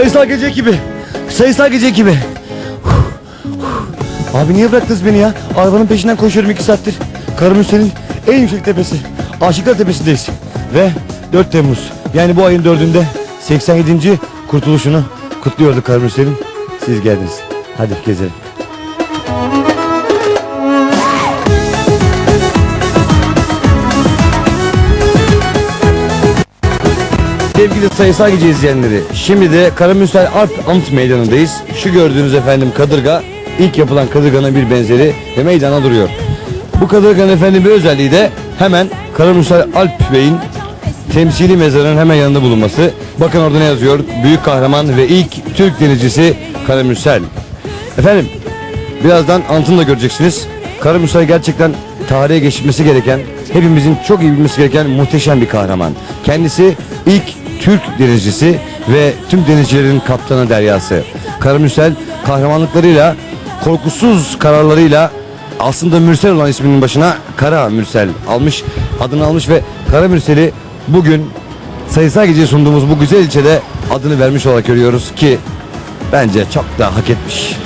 Sayısal gece ekibi. Sayısal gece ekibi. Abi niye bıraktınız beni ya? Arabanın peşinden koşuyorum iki saattir. Karamürsel'in en yüksek tepesi. Aşıklar Tepesi'ndeyiz. Ve 4 Temmuz. Yani bu ayın 4'ünde 87. kurtuluşunu kutluyorduk Karamürsel'in. Siz geldiniz. Hadi gezelim. Sevgili sayısal gece izleyenleri, şimdi de Karamürsel Alp Anıt Meydanı'ndayız. Şu gördüğünüz efendim kadırga, ilk yapılan kadırganın bir benzeri ve meydana duruyor. Bu kadırganın efendim bir özelliği de hemen Karamürsel Alp Bey'in temsili mezarının hemen yanında bulunması. Bakın orada ne yazıyor? Büyük kahraman ve ilk Türk denizcisi Karamürsel. Efendim, birazdan anıtını da göreceksiniz. Karamürsel gerçekten tarihe geçmesi gereken, hepimizin çok iyi bilmesi gereken muhteşem bir kahraman. Kendisi ilk Türk denizcisi ve tüm denizcilerin kaptanı deryası. Karamürsel kahramanlıklarıyla, korkusuz kararlarıyla aslında Mürsel olan isminin başına Kara Mürsel almış, adını almış ve Kara Mürsel'i bugün sayısal gece sunduğumuz bu güzel ilçede adını vermiş olarak görüyoruz ki bence çok da hak etmiş.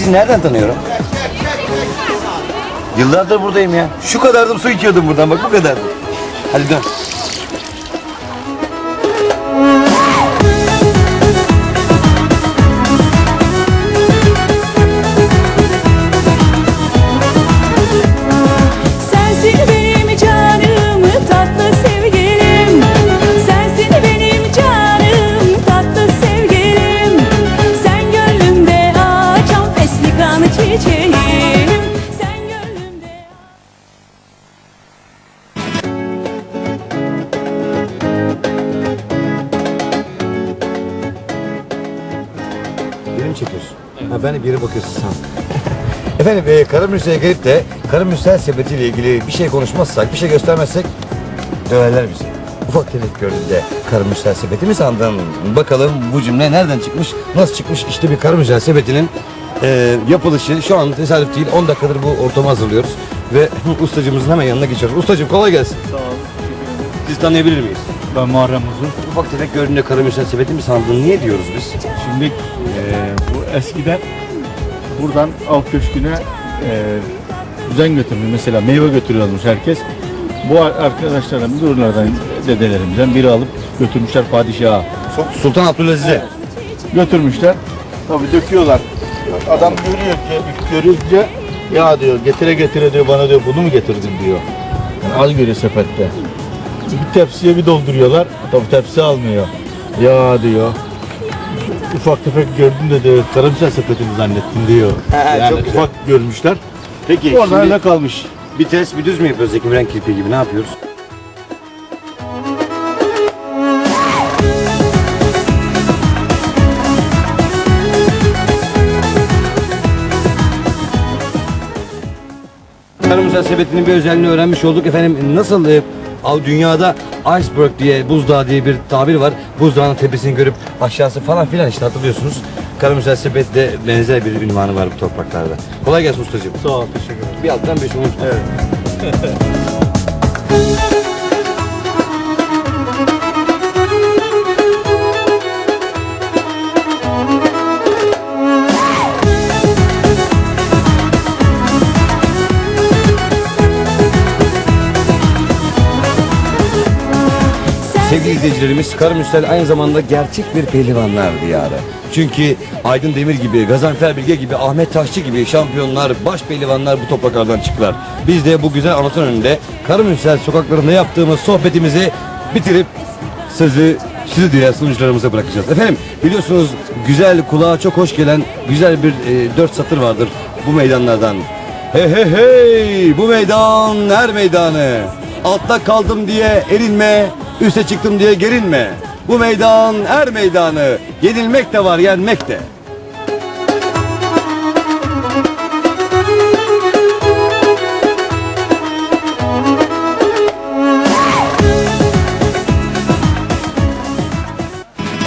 Sizi nereden tanıyorum? Yıllardır buradayım ya. Şu kadardım su içiyordum buradan bak bu kadardım. Hadi dön. Beni mi çekiyorsun? Ha, ben de bir yere bakıyorsun sen. Efendim e, Karamürsel'e gelip de Karamürsel sepetiyle ilgili bir şey konuşmazsak, bir şey göstermezsek döverler bizi. Ufak tefek gördüğünde Karamürsel sepeti mi sandın? Bakalım bu cümle nereden çıkmış, nasıl çıkmış? İşte bir Karamürsel sepetinin e, yapılışı şu an tesadüf değil. 10 dakikadır bu ortamı hazırlıyoruz. Ve ustacımızın hemen yanına geçiyoruz. Ustacım kolay gelsin. Sağ olun. Sizi tanıyabilir miyiz? Ben Muharrem Uzun. Ufak tefek gördüğünde Karamürsel sepeti mi sandın? Niye diyoruz biz? Şimdi eee, bu eskiden buradan av köşküne eee düzen götürmüş. Mesela meyve götürüyormuş herkes. Bu ar- arkadaşlardan, biz oralardan dedelerimizden biri alıp götürmüşler padişaha. Sultan Abdülaziz'e. Götürmüşler. Tabii döküyorlar. Adam görüyor ki, görünce ya diyor getire getire diyor bana diyor bunu mu getirdin diyor. Yani az görüyor sepette. Bir tepsiye bir dolduruyorlar. Tabii tepsi almıyor. Ya diyor. Ufak tefek gördüm de diyor. Karamsel sepetini zannettim diyor. Yani çok güzel. ufak görmüşler. Peki Oradan şimdi öyle kalmış. bir ters bir düz mü yapıyoruz Zeki Müren kirpi gibi ne yapıyoruz? Karamürsel sepetinin bir özelliğini öğrenmiş olduk. Efendim nasıl e, av- dünyada iceberg diye buzdağı diye bir tabir var. Buzdağının tepesini görüp aşağısı falan filan işte hatırlıyorsunuz. Karamürsel sepet de benzer bir ünvanı var bu topraklarda. Kolay gelsin ustacığım. Sağ ol teşekkür ederim. Bir alttan bir unutma. Evet. Sevgili izleyicilerimiz Karamürsel aynı zamanda gerçek bir pehlivanlar diyarı. Çünkü Aydın Demir gibi, Gazanfer Bilge gibi, Ahmet Taşçı gibi şampiyonlar, baş pehlivanlar bu topraklardan çıktılar. Biz de bu güzel anlatın önünde Karamürsel sokaklarında yaptığımız sohbetimizi bitirip sözü sizi diğer sunucularımıza bırakacağız. Efendim biliyorsunuz güzel kulağa çok hoş gelen güzel bir e, dört satır vardır bu meydanlardan. Hey hey hey bu meydan her meydanı. Altta kaldım diye erinme, üste çıktım diye gerinme. Bu meydan her meydanı. Yenilmek de var yenmek de.